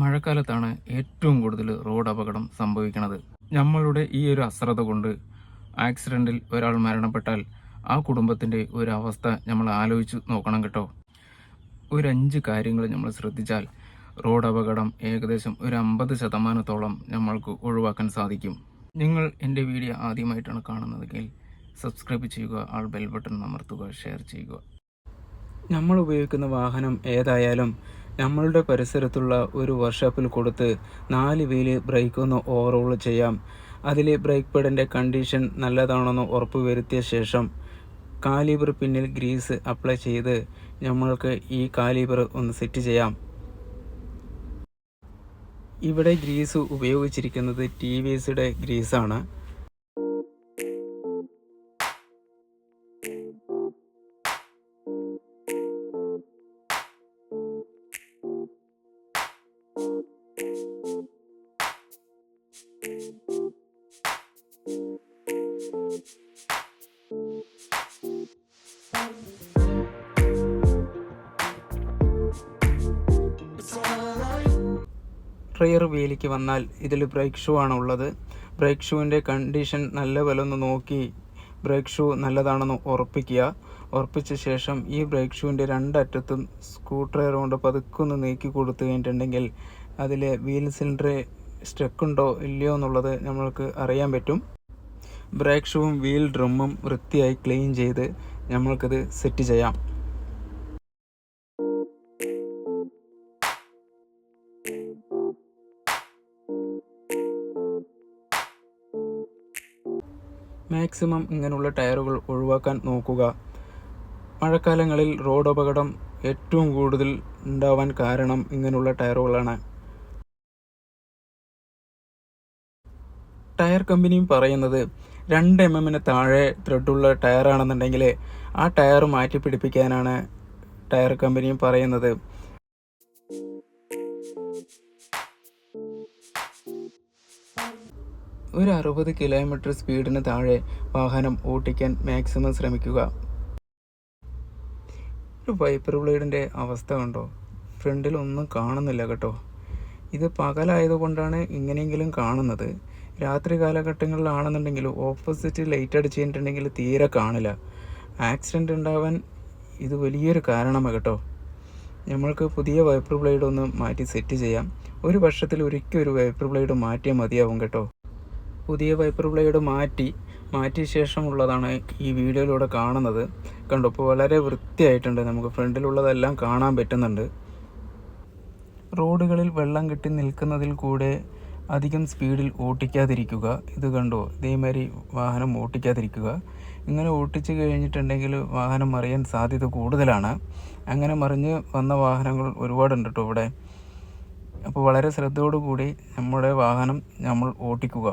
മഴക്കാലത്താണ് ഏറ്റവും കൂടുതൽ റോഡ് അപകടം സംഭവിക്കുന്നത്. നമ്മളുടെ ഈ ഒരു അശ്രദ്ധ കൊണ്ട് ആക്സിഡന്റിൽ ഒരാൾ മരണപ്പെട്ടാൽ ആ കുടുംബത്തിന്റെ ഒരു അവസ്ഥ നമ്മൾ ആലോചിച്ച് നോക്കണം കേട്ടോ. ഒരു അഞ്ച് കാര്യങ്ങൾ നമ്മൾ ശ്രദ്ധിച്ചാൽ റോഡ് അപകടം ഏകദേശം ഒരു അമ്പത് ശതമാനത്തോളം നമ്മൾക്ക് ഒഴിവാക്കാൻ സാധിക്കും. നിങ്ങൾ എന്റെ വീഡിയോ ആദ്യമായിട്ടാണ് കാണുന്നതെങ്കിൽ സബ്സ്ക്രൈബ് ചെയ്യുക ആൾ ബെൽ ബട്ടൺ അമർത്തുക ഷെയർ ചെയ്യുക. നമ്മൾ ഉപയോഗിക്കുന്ന വാഹനം ഏതായാലും നമ്മളുടെ പരിസരത്തുള്ള ഒരു വർക്ക്ഷോപ്പിൽ കൊടുത്ത് നാല് വീൽ ബ്രേക്ക് ഒന്ന് ഓവറോൾ ചെയ്യാം. അതിൽ ബ്രേക്ക് പെഡിന്റെ കണ്ടീഷൻ നല്ലതാണെന്ന് ഉറപ്പ് വരുത്തിയ ശേഷം കാലിബർ പിന്നിൽ ഗ്രീസ് അപ്ലൈ ചെയ്ത് നമ്മൾക്ക് ഈ കാലിബർ ഒന്ന് സെറ്റ് ചെയ്യാം. ഇവിടെ ഗ്രീസ് ഉപയോഗിച്ചിരിക്കുന്നത് ടി വി എസിയുടെ ഗ്രീസാണ് റിയർ വീലിക്ക് വന്നാൽ ഇതിൽ ബ്രേക്ക് ഷൂ ആണ് ഉള്ളത്. ബ്രേക്ക് ഷൂവിന്റെ കണ്ടീഷൻ നല്ല വിലൊന്ന് നോക്കി ബ്രേക്ക് ഷൂ നല്ലതാണെന്ന് ഉറപ്പിക്കുക. ഉറപ്പിച്ച ശേഷം ഈ ബ്രേക്ക് ഷൂവിന്റെ രണ്ടറ്റത്തും സ്ക്രൂ ഡ്രൈവർ കൊണ്ട് പതുക്കൊന്ന് നീക്കി കൊടുത്തു കഴിഞ്ഞിട്ടുണ്ടെങ്കിൽ അതിലെ വീൽ സിലിണ്ടർ സ്റ്റക്ക് ഉണ്ടോ ഇല്ലയോ എന്നുള്ളത് നമ്മൾക്ക് അറിയാൻ പറ്റും. ബ്രേക്ക് ഷൂവും വീൽ ഡ്രമ്മും വൃത്തിയായി ക്ലീൻ ചെയ്ത് നമ്മൾക്കത് സെറ്റ് ചെയ്യാം. മാക്സിമം ഇങ്ങനെയുള്ള ടയറുകൾ ഒഴിവാക്കാൻ നോക്കുക. മഴക്കാലങ്ങളിൽ റോഡ് അപകടം ഏറ്റവും കൂടുതൽ ഉണ്ടാവാൻ കാരണം ഇങ്ങനെയുള്ള ടയറുകളാണ്. ടയർ കമ്പനിയും പറയുന്നത് രണ്ട് എം എമ്മിന് താഴെ ത്രെഡുള്ള ടയറാണെന്നുണ്ടെങ്കിൽ ആ ടയർ മാറ്റി പിടിപ്പിക്കാനാണ് ടയർ കമ്പനിയും പറയുന്നത്. ഒരു അറുപത് കിലോമീറ്റർ സ്പീഡിന് താഴെ വാഹനം ഓട്ടിക്കാൻ മാക്സിമം ശ്രമിക്കുക. ഒരു വൈപ്പർ ബ്ലേഡിന്റെ അവസ്ഥ കണ്ടോ? ഫ്രണ്ടിൽ ഒന്നും കാണുന്നില്ല കേട്ടോ. ഇത് പകലായതുകൊണ്ടാണ് ഇങ്ങനെയെങ്കിലും കാണുന്നത്. രാത്രി കാലഘട്ടങ്ങളിലാണെന്നുണ്ടെങ്കിൽ ഓപ്പോസിറ്റ് ലൈറ്റ് അടിച്ച് കഴിഞ്ഞിട്ടുണ്ടെങ്കിൽ തീരെ കാണില്ല. ആക്സിഡന്റ് ഉണ്ടാവാൻ ഇത് വലിയൊരു കാരണമാണ് കേട്ടോ. നമ്മൾക്ക് പുതിയ വൈപ്പർ ബ്ലേഡ് ഒന്ന് മാറ്റി സെറ്റ് ചെയ്യാം. ഒരു വർഷത്തിൽ ഒരിക്കൽ ഒരു വൈപ്പർ ബ്ലേഡ് മാറ്റിയാൽ മതിയാവും കേട്ടോ. പുതിയ വൈപ്പർ ബ്ലേഡ് മാറ്റി മാറ്റിയ ശേഷമുള്ളതാണ് ഈ വീഡിയോയിലൂടെ കാണുന്നത്. കണ്ടു ഇപ്പോൾ വളരെ വൃത്തിയായിട്ടുണ്ട്. നമുക്ക് ഫ്രണ്ടിലുള്ളതെല്ലാം കാണാൻ പറ്റുന്നുണ്ട്. റോഡുകളിൽ വെള്ളം കെട്ടി നിൽക്കുന്നതിൽ കൂടെ അധികം സ്പീഡിൽ ഓട്ടിക്കാതിരിക്കുക. ഇത് കണ്ടോ ഇതേമാതിരി വാഹനം ഓട്ടിക്കാതിരിക്കുക. ഇങ്ങനെ ഓട്ടിച്ച് കഴിഞ്ഞിട്ടുണ്ടെങ്കിൽ വാഹനം മറിയാൻ സാധ്യത കൂടുതലാണ്. അങ്ങനെ മറിഞ്ഞ് വന്ന വാഹനങ്ങൾ ഒരുപാടുണ്ട് കേട്ടോ ഇവിടെ. അപ്പോൾ വളരെ ശ്രദ്ധയോടുകൂടി നമ്മുടെ വാഹനം നമ്മൾ ഓട്ടിക്കുക.